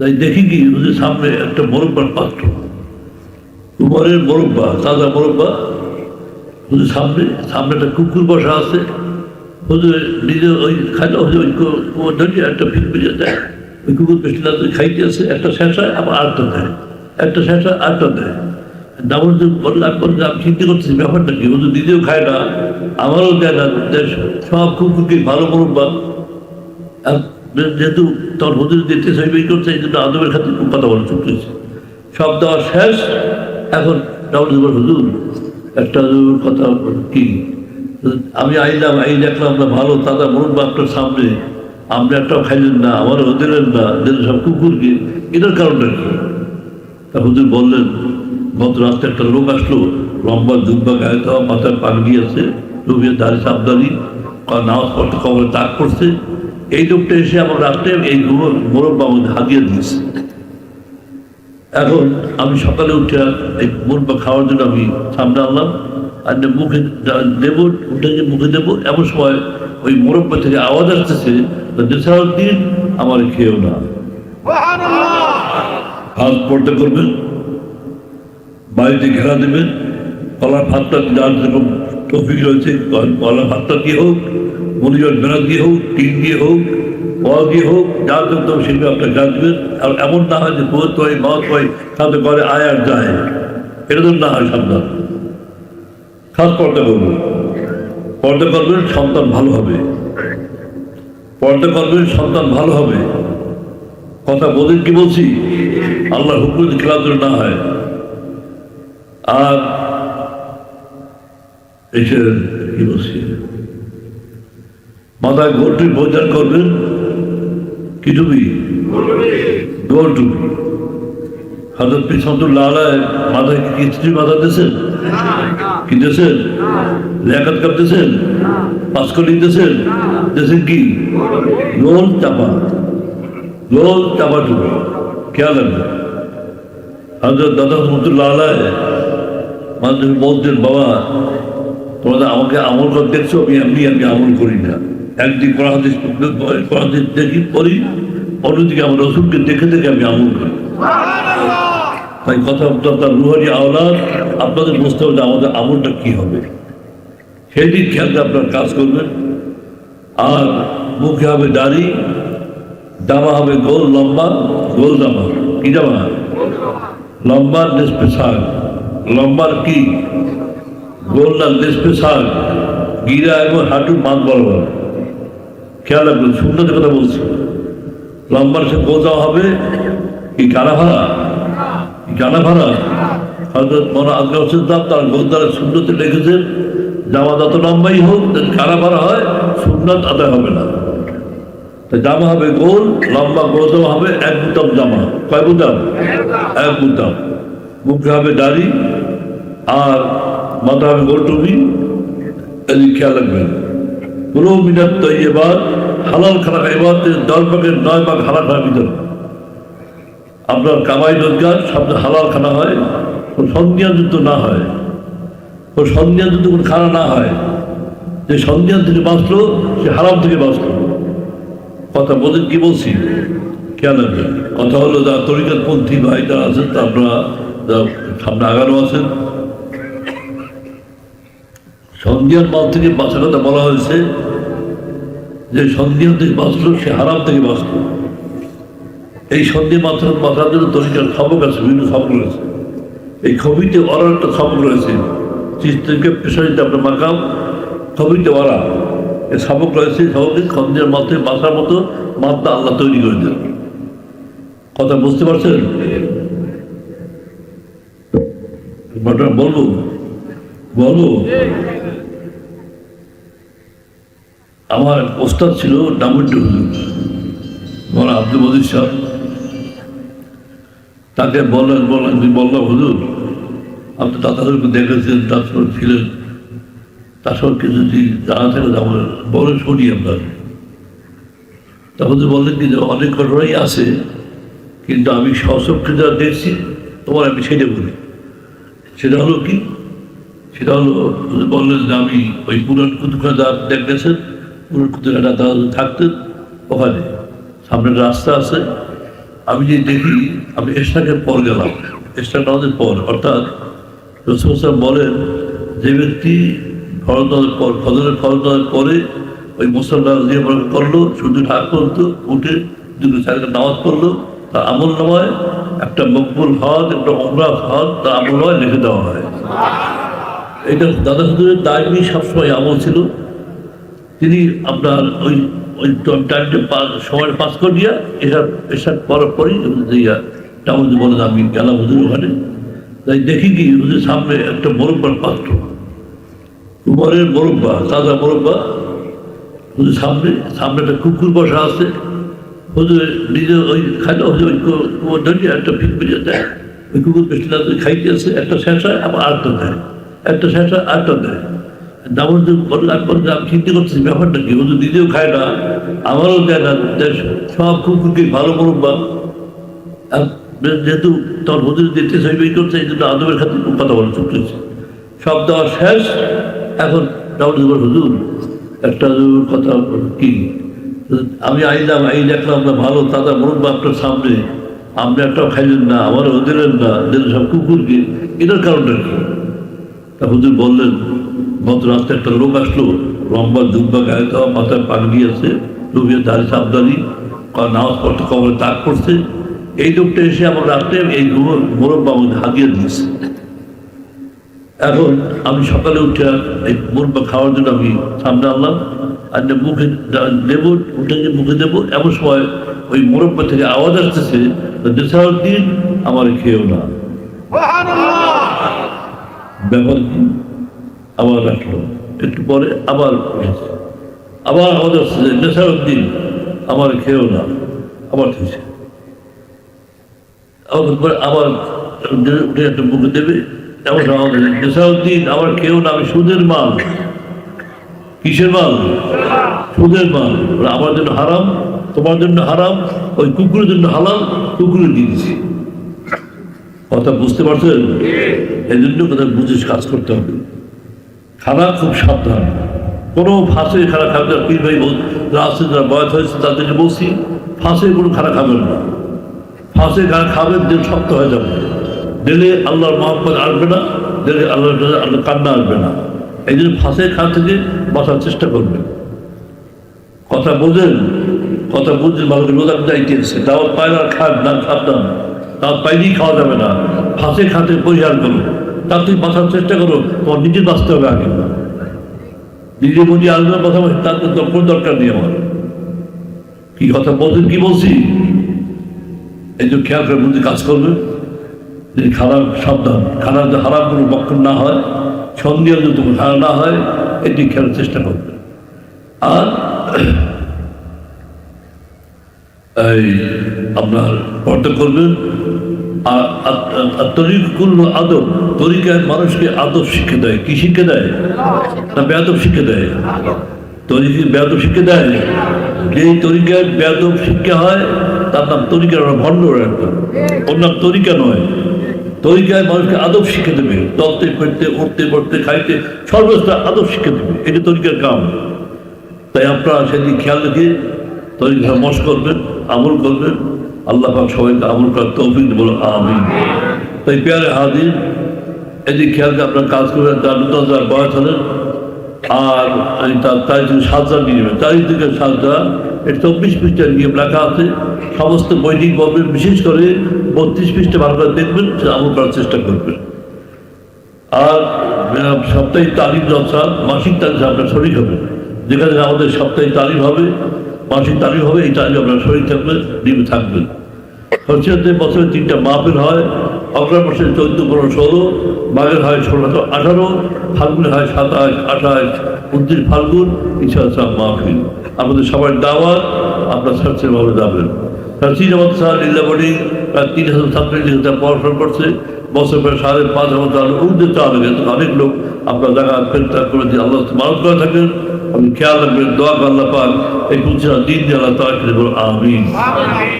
তাই দেখি কি ওদের সামনে একটা মোরব্বার পাত্র। উমরের মোরব্বা, তাজা মোরব্বা। ওদের সামনে সামনে একটা কুকুর বসা আছে। ওদের নিজে ওই খাইলে, ওই ওই একটা বেজে দেয়। ওই কুকুর বেশি না খাইতে আছে একটা শেষায় আবার আটটা দেয়। একটা শেষায় আটটা দেয়। দামন যে আমি চিন্তা করতেছি, ব্যাপারটা কি? ওদের নিজেও খায় না, আমারও দেয় না। সব কুকুরকে ভালো মোরব্বা। যেহেতু তোর হুজুর দিতে সই করছে, এই জন্য আদমের খাতে কথা বলা চুক্তি হয়েছে। সব দেওয়া শেষ, এখন ডাউন হুজুর, একটা কথা কি? আমি আইলাম, আই দেখলাম না, ভালো তারা মরুন আপনার সামনে। আপনি একটাও খাইলেন না, আমারও দিলেন না, দিলেন সব কুকুরকে। এটার কারণটা কি? তা হুজুর বললেন, গত রাত্রে একটা লোক আসলো, লম্বা দুব্বা গায়ে দেওয়া, মাথায় পাগড়ি আছে রবির দাড়ি সাবধানি নামাজ পড়তে কবরে দাগ করছে এই লোকটা এসে আমার রাত্রে এই মোরব্বা আমাদের হাতিয়ে দিয়েছে। এখন আমি সকালে উঠে এই মোরব্বা খাওয়ার জন্য আমি সামনে আনলাম। আর মুখে দেবো উঠে যে মুখে দেবো এমন সময় ওই মোরব্বা থেকে আওয়াজ আসতেছে দিন আমার খেয়েও না। হাত পড়তে করবেন বাড়িতে ঘেরা দেবেন কলার ভাতটা যার যেরকম টফিক রয়েছে কলার ভাতটা দিয়ে হোক মনিজর বেড়া দিয়ে হোক টিন দিয়ে হোক কল দিয়ে হোক, যার জন্য সেগুলো আপনার গাছ দেবেন আর এমন না হয় যে বোধ হয় মত হয় সাথে করে আয় আর যায়। এটা না হয় সাবধান। খাস পর্দা করবেন পর্দা করবেন, সন্তান ভালো হবে। পর্দা করবেন, সন্তান ভালো হবে। কথা বলেন কি বলছি? আল্লাহ হুকুম খেলাধুলো না হয়। আর এসে কি বলছি? মাথায় গোলটি পরিধান করবেন? কি টুপি গোল টুপি হাজর পিছন্তুল্লাহ আলায় মাথায় কি মাথা দিয়েছেন? কি দিয়েছেন? লেখাত করতেছেন পাস করে দিতেছেন দিয়েছেন কি? গোল চাপা। গোল চাপা টুপি খেয়াল রাখবেন। হাজর দাদা রহমতুল্লাহ আলায় মানে বলতেন বাবা, তোমরা আমাকে আমল করে দেখছ, আমি এমনি আমি আমল করি না। একদিন কোরআন হাদিস দেখি পড়ি অন্যদিকে আমার রসুলকে দেখে দেখে আমি আমল করি। তাই কথা তার রুহারি আওলাদ আপনাদের বুঝতে হবে আমাদের আমলটা কি হবে। সেই দিক খেয়াল আপনার কাজ করবেন। আর মুখে হবে দাড়ি জামা হবে গোল লম্বা গোল জামা কি জামা লম্বা দেশ পেশাক লম্বার কি? গোলদার দেশ পেশাক গিরা এবং হাঁটু মাত বরাবর। খেয়াল রাখবেন সুন্দর কথা বলছি। লম্বার সে গোজা হবে, কি কানা ভাড়া? কি কানা ভাড়া? হজরত মনে আজকে হোসেন তার গোলদারে শূন্যতে লিখেছেন জামা যত লম্বাই হোক যদি ভাড়া হয়, সুন্নত আদায় হবে না। জামা হবে গোল, লম্বা গোজামা হবে, এক বুতাম জামা। কয় বুতাম? এক বুতাম। মুখে হবে দাড়ি, আর মাথা হবে গোল টুপি খেয়াল রাখবেন। পুরো মিনার তো এবার হালাল খানা এবার দশ ভাগের নয় ভাগ হালাল খানার ভিতরে। আপনার কামাই রোজগার সবচেয়ে হালাল খানা হয় ও যুদ্ধ না হয় ও সন্ধিয়ান যুদ্ধ কোনো খানা না হয়। যে সন্ধিয়ান থেকে বাঁচলো, সে হারাম থেকে বাঁচলো। কথা বলেন কি বলছি? কেন কথা হলো যা তরিকার পন্থী ভাই যারা আছেন, তা আপনারা সামনে আগানো আছেন সন্ধিয়ার মাল থেকে বাঁচার কথা বলা হয়েছে যে সন্ধিয়ান থেকে বাঁচলো, সে হারাম থেকে বাঁচলো। এই সন্ধি মাত্র বাঁচার জন্য তরিকার সবক আছে, বিভিন্ন সবক রয়েছে। এই খবিতে অরার একটা সবক রয়েছে। চিস্তিকে পেশারিতে আপনার মাকাম, খবিতে অরা এই সবক রয়েছে সবকে সন্ধিয়ার মাত্রে বাঁচার মতো মাত্রা আল্লাহ তৈরি করে দেন। কথা বুঝতে পারছেন? বলব বলব। আমার ওস্তাদ ছিল ডামুড্ডি হুজুর, মৌলানা আব্দুল মজিদ সাহ। তাকে বললেন বললেন, তুমি বললাম হুজুর, আপনি দাদাদেরকে দেখেছেন সঙ্গে ছিলেন। তার কিছু যদি জানা থাকে তাহলে বলে শুনি আপনার তখন বললেন কি যে, অনেক ঘটনাই আছে, কিন্তু আমি সশক্তি যা দেখছি, তোমার আমি সেটা বলি। সেটা হলো কি? সেটা হলো বললেন যে, আমি ওই পুরান কুতুখাদা দেখেছেন কুতুখাদা থাকতেন ওখানে। সামনে রাস্তা আছে। আমি যে দেখি, আমি এশাকের পর গেলাম। এশাক নামাজের পর। অর্থাৎ রসুল বলেন, যে ব্যক্তি ফরদার পর, ফজরের ফরদার পরে ওই মুসল্লা দিয়ে করল, শুধু ঢাক করতো উঠে দুটো চারটা নামাজ পড়ল, তার আমল নামায়, একটা মকবুল হজ, একটা অমরাজ হজ, তার আমল নামায় লিখে দেওয়া হয়। এটা দাদা হুজুরের দায়নি সবসময় আমল ছিল। তিনি আপনার ওই ওই টাইমটা সময় পাস করে দিয়া এসব এসব করার পরই দিয়া টাউন বলেন আমি গেলাম হুজুর ওখানে। তাই দেখি কি হুজুর সামনে একটা মোরব্বার পাত্র। কুমারের মোরব্বা তাজা মোরব্বা। হুজুর সামনে সামনে একটা কুকুর বসা আছে। হুজুর নিজে ওই খাইলে, হুজুর ওই কু- কুকুর ধরিয়ে একটা ফিট বেরিয়ে দেয়। ওই কুকুর আছে খাইতে আছে একটা শেষায় আবার আটটা দেয়। একটা শেষায় আটটা দেয়। আমি চিন্তা ব্যাপারটা কি? খায় না, আমারও দেয় না সব কুকুরকে ভালো মোরব্বা যেহেতু তোর হুজুর দিতে করছে, এই জন্য আদবের খাতে কথা বলা সব দেওয়া শেষ, এখন হুজুর, একটা কথা কি? আমি আইলাম এই দেখলাম না, ভালো তাদের মরুন আপনার সামনে। আপনি একটাও খাইলেন না, আমারও দিলেন না, দিলেন সব কুকুরকে। এটার কারণটা কি? তা হুজুর বললেন একটা লোক আসলো লম্বা গায়ে দেওয়া মাথায় পাগড়ি আছে ডুবিয়ে দাঁড়ি সাবধানি নামাজ পড়তে কবরে তাক করছে। এই লোকটা এসে আমার রাত্রে এই মোরব্বা আমাকে হাতিয়ে দিয়েছে। এখন আমি সকালে উঠে এই মোরব্বা খাওয়ার জন্য আমি সামনে আনলাম আর মুখে দেবো উঠে মুখে দেবো। এমন সময় ওই মোরব্বা থেকে আওয়াজ আসতেছে দিন আমার খেয়েও না। ব্যাপার কি? আবার রাখল একটু পরে আবার উঠেছে আবার আমাদের নেশারুদ্দিন আমার খেয়েও না আবার খেয়েছে। আবার পরে আবার একটা মুখে দেবে এমন আসছে নেশারুদ্দিন আমার খেয়েও না আমি সুদের মাল। কিসের মাল? সুদের মাল। আমার জন্য হারাম তোমার জন্য হারাম ওই কুকুরের জন্য হালাল কুকুরে দিয়ে দিছি। কথা বুঝতে পারছেন? এই জন্য কথা বুঝে কাজ করতে হবে। খানা খুব সাবধান। কোনো ফাঁসে খানা খাবে না। পীর ভাই যারা আছে, যারা বয়স হয়েছে তাদেরকে বলছি ফাঁসে কোনো খানা খাবেন না। ফাঁসে খানা খাবেন দিল শক্ত হয়ে যাবে। দিলে আল্লাহর মহব্বত আসবে না, দিলে আল্লাহ আল্লাহ কান্না আসবে না। এই জন্য ফাঁসে খাওয়া থেকে বাঁচার চেষ্টা করবেন। কথা বোঝেন, কথা বুঝছেন ভালো করে রোজা যাইতে এসছে দাওয়াত পায় না খান না সাবধান দাওয়াত পাইলেই খাওয়া যাবে না। ফাঁসে খাতে পরিহার করো তার তুই বাঁচার চেষ্টা করো, তোমার নিজে বাঁচতে হবে আগে। নিজে বুঝি আলোচনার কথা বলছি তার কোনো দরকার নেই আমার। কি কথা বলছেন, কি বলছি? এই যে খেয়াল করে বুঝে কাজ করবে। যদি খারাপ সাবধান, খারাপ যে হারাম কোনো বক্ষণ না হয়, সন্দেহ যদি খারাপ না হয়, এটি খেলার চেষ্টা করবে। আর এই আপনার পর্দা করবেন মানুষকে আদব শিখে দেয়। কি শিখে দেয়? না শিখে দেয়? তরিকে শিখে দেয়? তরিকায় শিক্ষা হয়, তার নাম তরিকার ভণ্ড তরিকা নয়। তরিকায় মানুষকে আদব শিখে দেবে। চলতে, ফিরতে, উঠতে, পড়তে, খাইতে, সর্বস্ত আদব শিখে দেবে। এটা তরিকার কাম। তাই আপনারা সেদিন খেয়াল রেখে তরিকা মশ করবেন, আমল করবেন। আল্লাহ পাক সবাইকে আমল করার তৌফিক বলো আমিন। তাই পেয়ারে হাজির এদিক খেয়াল করে আপনার কাজ করবেন তার নতুন যার বয়স হলেন আর এই তার তারিখ থেকে সাতটা নিয়ে নেবেন তারিখ থেকে সাতটা এর চব্বিশ পৃষ্ঠার নিয়ম লেখা আছে। সমস্ত বৈদিক বলবেন বিশেষ করে বত্রিশ পৃষ্ঠা ভালো করে দেখবেন আমল করার চেষ্টা করবেন। আর আহ, সাপ্তাহিক তালিম জলসা মাসিক তালিম আপনার শরীর হবে। যেখানে আমাদের সাপ্তাহিক তালিম হবে মাসিক তালিম হবে, এই তালিম আপনার শরীর থাকবে ডিমে থাকবেন হচ্ছে বছরে তিনটা মাহফিল হয় অগ্রাম মাসে চৌদ্দ, পনেরো, ষোলো, মাঘের হয় ষোলো আঠারো ফাল্গুনে হয় সাতাশ আঠাশ উনত্রিশ ফাল্গুন ইচ্ছা মাহফিল। আমাদের সবার দাওয়াত, আপনার সার্চেভাবে যাবেন। সার্চি জামাত স্যার লীলাবড়ি প্রায় তিন হাজার ছাত্র পড়াশোনা করছে। বছর প্রায় সাড়ে পাঁচ হাজার অনেক লোক আপনার জায়গা ফেরতার করে দিয়ে আল্লাহ মানব করে থাকেন। আপনি খেয়াল রাখবেন দোয়া আল্লাহ পাক এই পুঁজিরা দিন দিয়ে আল্লাহ তারা আমি